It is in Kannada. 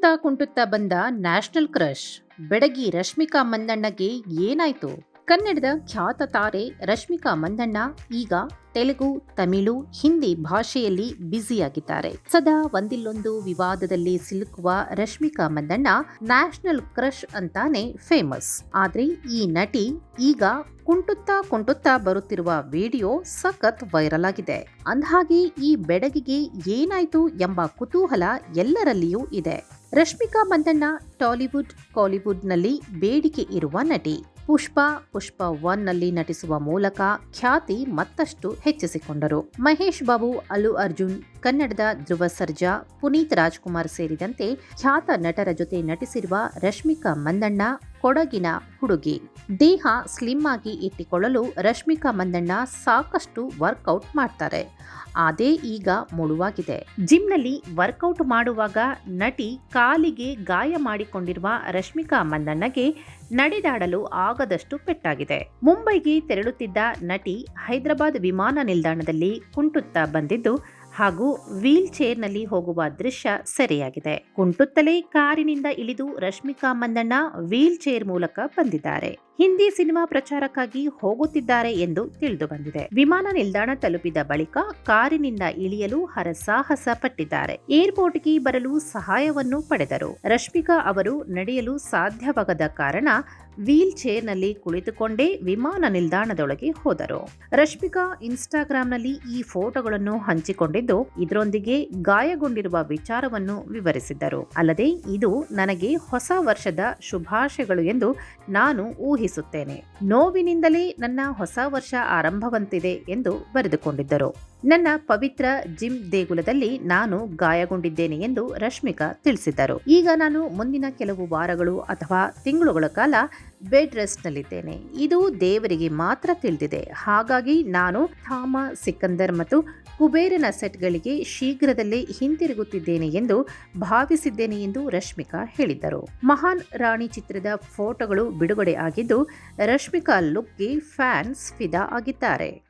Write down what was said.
ಕುಂಟುತ್ತಾ ಕುಂಟುತ್ತಾ ಬಂದ ನ್ಯಾಷನಲ್ ಕ್ರಶ್ ಬೆಡಗಿ ರಶ್ಮಿಕಾ ಮಂದಣ್ಣಗೆ ಏನಾಯ್ತು? ಕನ್ನಡದ ಖ್ಯಾತ ತಾರೆ ರಶ್ಮಿಕಾ ಮಂದಣ್ಣ ಈಗ ತೆಲುಗು, ತಮಿಳು, ಹಿಂದಿ ಭಾಷೆಯಲ್ಲಿ ಬ್ಯುಸಿಯಾಗಿದ್ದಾರೆ. ಸದಾ ಒಂದಿಲ್ಲೊಂದು ವಿವಾದದಲ್ಲಿ ಸಿಲುಕುವ ರಶ್ಮಿಕಾ ಮಂದಣ್ಣ ನ್ಯಾಷನಲ್ ಕ್ರಶ್ ಅಂತಾನೆ ಫೇಮಸ್. ಆದ್ರೆ ಈ ನಟಿ ಈಗ ಕುಂಟುತ್ತಾ ಕುಂಟುತ್ತಾ ಬರುತ್ತಿರುವ ವಿಡಿಯೋ ಸಖತ್ ವೈರಲ್ ಆಗಿದೆ. ಅಂದಹಾಗೆ ಈ ಬೆಡಗಿಗೆ ಏನಾಯ್ತು ಎಂಬ ಕುತೂಹಲ ಎಲ್ಲರಲ್ಲಿಯೂ ಇದೆ. ರಶ್ಮಿಕಾ ಮಂದಣ್ಣ ಟಾಲಿವುಡ್, ಕಾಲಿವುಡ್ನಲ್ಲಿ ಬೇಡಿಕೆ ಇರುವ ನಟಿ. ಪುಷ್ಪ ಪುಷ್ಪ ಒನ್ನಲ್ಲಿ ನಟಿಸುವ ಮೂಲಕ ಖ್ಯಾತಿ ಮತ್ತಷ್ಟು ಹೆಚ್ಚಿಸಿಕೊಂಡರು. ಮಹೇಶ್ ಬಾಬು, ಅಲ್ಲು ಅರ್ಜುನ್, ಕನ್ನಡದ ಧ್ರುವ ಸರ್ಜಾ, ಪುನೀತ್ ರಾಜ್ಕುಮಾರ್ ಸೇರಿದಂತೆ ಖ್ಯಾತ ನಟರ ಜೊತೆ ನಟಿಸಿರುವ ರಶ್ಮಿಕಾ ಮಂದಣ್ಣ ಕೊಡಗಿನ ಹುಡುಗಿ. ದೇಹ ಸ್ಲಿಮ್ ಆಗಿ ಇಟ್ಟುಕೊಳ್ಳಲು ರಶ್ಮಿಕಾ ಮಂದಣ್ಣ ಸಾಕಷ್ಟು ವರ್ಕೌಟ್ ಮಾಡ್ತಾರೆ. ಅದೇ ಈಗ ಮುಳುವಾಗಿದೆ. ಜಿಮ್ನಲ್ಲಿ ವರ್ಕೌಟ್ ಮಾಡುವಾಗ ನಟಿ ಕಾಲಿಗೆ ಗಾಯ ಮಾಡಿಕೊಂಡಿರುವ ರಶ್ಮಿಕಾ ಮಂದಣ್ಣಗೆ ನಡೆದಾಡಲು ಆಗದಷ್ಟು ಪೆಟ್ಟಾಗಿದೆ. ಮುಂಬೈಗೆ ತೆರಳುತ್ತಿದ್ದ ನಟಿ ಹೈದರಾಬಾದ್ ವಿಮಾನ ನಿಲ್ದಾಣದಲ್ಲಿ ಕುಂಟುತ್ತಾ ಬಂದಿದ್ದು ಹಾಗೂ ವೀಲ್ ಚೇರ್ನಲ್ಲಿ ಹೋಗುವ ದೃಶ್ಯ ಸೆರೆಯಾಗಿದೆ. ಕುಂಟುತ್ತಲೇ ಕಾರಿನಿಂದ ಇಳಿದು ರಶ್ಮಿಕಾ ಮಂದಣ್ಣ ವೀಲ್ ಚೇರ್ ಮೂಲಕ ಬಂದಿದ್ದಾರೆ. ಹಿಂದಿ ಸಿನಿಮಾ ಪ್ರಚಾರಕ್ಕಾಗಿ ಹೋಗುತ್ತಿದ್ದಾರೆ ಎಂದು ತಿಳಿದು ಬಂದಿದೆ. ವಿಮಾನ ನಿಲ್ದಾಣ ತಲುಪಿದ ಬಳಿಕ ಕಾರಿನಿಂದ ಇಳಿಯಲು ಹರಸಾಹಸ ಪಟ್ಟಿದ್ದಾರೆ. ಏರ್ಪೋರ್ಟ್ಗೆ ಬರಲು ಸಹಾಯವನ್ನು ಪಡೆದರು. ರಶ್ಮಿಕಾ ಅವರು ನಡೆಯಲು ಸಾಧ್ಯವಾಗದ ಕಾರಣ ವೀಲ್ ಚೇರ್ನಲ್ಲಿ ಕುಳಿತುಕೊಂಡೇ ವಿಮಾನ ನಿಲ್ದಾಣದೊಳಗೆ ಹೋದರು. ರಶ್ಮಿಕಾ ಇನ್ಸ್ಟಾಗ್ರಾಂನಲ್ಲಿ ಈ ಫೋಟೋಗಳನ್ನು ಹಂಚಿಕೊಂಡಿದ್ದು, ಇದರೊಂದಿಗೆ ಗಾಯಗೊಂಡಿರುವ ವಿಚಾರವನ್ನು ವಿವರಿಸಿದ್ದರು. ಅಲ್ಲದೆ, ಇದು ನನಗೆ ಹೊಸ ವರ್ಷದ ಶುಭಾಶಯಗಳು ಎಂದು ನಾನು ಊಹಿಸುತ್ತೇನೆ. ನೋವಿನಿಂದಲೇ ನನ್ನ ಹೊಸ ವರ್ಷ ಆರಂಭವಂತಿದೆ ಎಂದು ಬರೆದುಕೊಂಡಿದ್ದರು. ನನ್ನ ಪವಿತ್ರ ಜಿಮ್ ದೇಗುಲದಲ್ಲಿ ನಾನು ಗಾಯಗೊಂಡಿದ್ದೇನೆ ಎಂದು ರಶ್ಮಿಕಾ ತಿಳಿಸಿದ್ದರು. ಈಗ ನಾನು ಮುಂದಿನ ಕೆಲವು ವಾರಗಳು ಅಥವಾ ತಿಂಗಳುಗಳ ಕಾಲ ಬೆಡ್ ರೆಸ್ಟ್ನಲ್ಲಿದ್ದೇನೆ. ಇದು ದೇವರಿಗೆ ಮಾತ್ರ ತಿಳಿದಿದೆ. ಹಾಗಾಗಿ ನಾನು ಥಾಮ, ಸಿಕಂದರ್ ಮತ್ತು ಕುಬೇರನ ಸೆಟ್ಗಳಿಗೆ ಶೀಘ್ರದಲ್ಲೇ ಹಿಂತಿರುಗುತ್ತಿದ್ದೇನೆ ಎಂದು ಭಾವಿಸಿದ್ದೇನೆ ಎಂದು ರಶ್ಮಿಕಾ ಹೇಳಿದ್ದರು. ಮಹಾನ್ ರಾಣಿ ಚಿತ್ರದ ಫೋಟೋಗಳು ಬಿಡುಗಡೆ ಆಗಿದ್ದು ರಶ್ಮಿಕಾ ಲುಕ್ಗೆ ಫ್ಯಾನ್ಸ್ ಫಿದಾ ಆಗಿದ್ದಾರೆ.